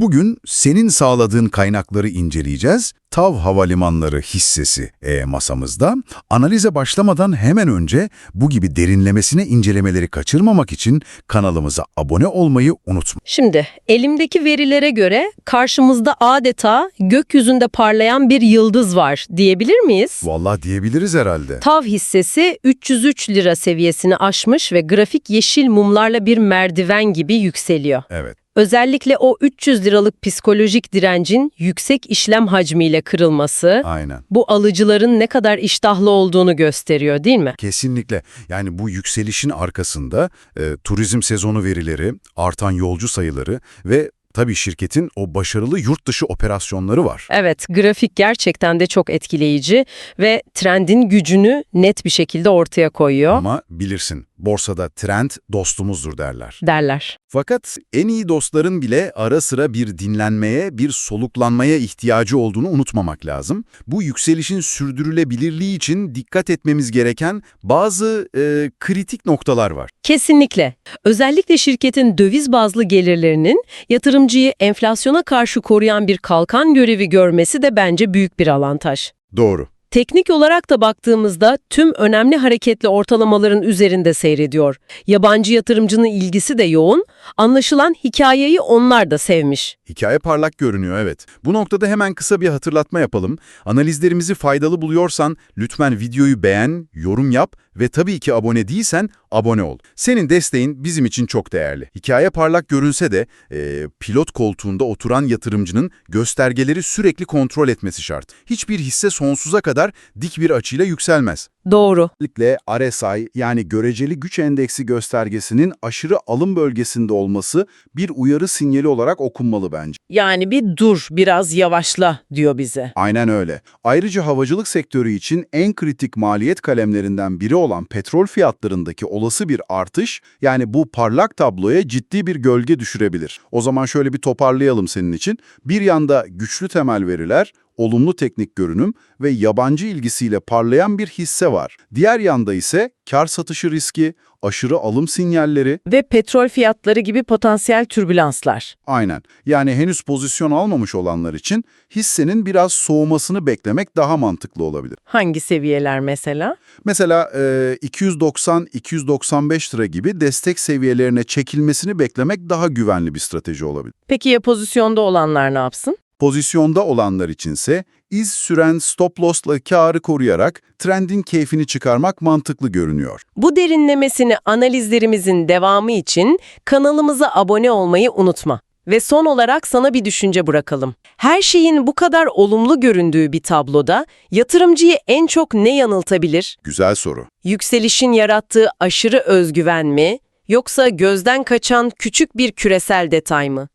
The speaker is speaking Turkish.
Bugün senin sağladığın kaynakları inceleyeceğiz. TAV Havalimanları hissesi e, masamızda. Analize başlamadan hemen önce bu gibi derinlemesine incelemeleri kaçırmamak için kanalımıza abone olmayı unutma. Şimdi elimdeki verilere göre karşımızda adeta gökyüzünde parlayan bir yıldız var diyebilir miyiz? Vallahi diyebiliriz herhalde. TAV hissesi 303 lira seviyesini aşmış ve grafik yeşil mumlarla bir merdiven gibi yükseliyor. Evet. Özellikle o 300 liralık psikolojik direncin yüksek işlem hacmiyle kırılması Aynen. bu alıcıların ne kadar iştahlı olduğunu gösteriyor değil mi? Kesinlikle. Yani bu yükselişin arkasında e, turizm sezonu verileri, artan yolcu sayıları ve tabii şirketin o başarılı yurt dışı operasyonları var. Evet, grafik gerçekten de çok etkileyici ve trendin gücünü net bir şekilde ortaya koyuyor Ama bilirsin borsada trend dostumuzdur derler. derler. Fakat en iyi dostların bile ara sıra bir dinlenmeye, bir soluklanmaya ihtiyacı olduğunu unutmamak lazım. Bu yükselişin sürdürülebilirliği için dikkat etmemiz gereken bazı e, kritik noktalar var. Kesinlikle. Özellikle şirketin döviz bazlı gelirlerinin yatırımcıyı enflasyona karşı koruyan bir kalkan görevi görmesi de bence büyük bir avantaj. Doğru. Teknik olarak da baktığımızda tüm önemli hareketli ortalamaların üzerinde seyrediyor. Yabancı yatırımcının ilgisi de yoğun. Anlaşılan hikayeyi onlar da sevmiş. Hikaye parlak görünüyor evet. Bu noktada hemen kısa bir hatırlatma yapalım. Analizlerimizi faydalı buluyorsan lütfen videoyu beğen, yorum yap ve tabii ki abone değilsen abone ol. Senin desteğin bizim için çok değerli. Hikaye parlak görünse de e, pilot koltuğunda oturan yatırımcının göstergeleri sürekli kontrol etmesi şart. Hiçbir hisse sonsuza kadar dik bir açıyla yükselmez. Doğru. Özellikle RSI yani göreceli güç endeksi göstergesinin aşırı alım bölgesinde olması bir uyarı sinyali olarak okunmalı bence. Yani bir dur, biraz yavaşla diyor bize. Aynen öyle. Ayrıca havacılık sektörü için en kritik maliyet kalemlerinden biri olan petrol fiyatlarındaki olası bir artış, yani bu parlak tabloya ciddi bir gölge düşürebilir. O zaman şöyle bir toparlayalım senin için. Bir yanda güçlü temel veriler, olumlu teknik görünüm ve yabancı ilgisiyle parlayan bir hisse var. Diğer yanda ise kar satışı riski, aşırı alım sinyalleri, Ve petrol fiyatları gibi potansiyel türbülanslar. Aynen. Yani henüz pozisyon almamış olanlar için hissenin biraz soğumasını beklemek daha mantıklı olabilir. Hangi seviyeler mesela? Mesela e, 290-295 lira gibi destek seviyelerine çekilmesini beklemek daha güvenli bir strateji olabilir. Peki ya pozisyonda olanlar ne yapsın? Pozisyonda olanlar içinse iz süren stop loss'la karı koruyarak trendin keyfini çıkarmak mantıklı görünüyor. Bu derinlemesine analizlerimizin devamı için kanalımıza abone olmayı unutma. Ve son olarak sana bir düşünce bırakalım. Her şeyin bu kadar olumlu göründüğü bir tabloda yatırımcıyı en çok ne yanıltabilir? Güzel soru. Yükselişin yarattığı aşırı özgüven mi? Yoksa gözden kaçan küçük bir küresel detay mı?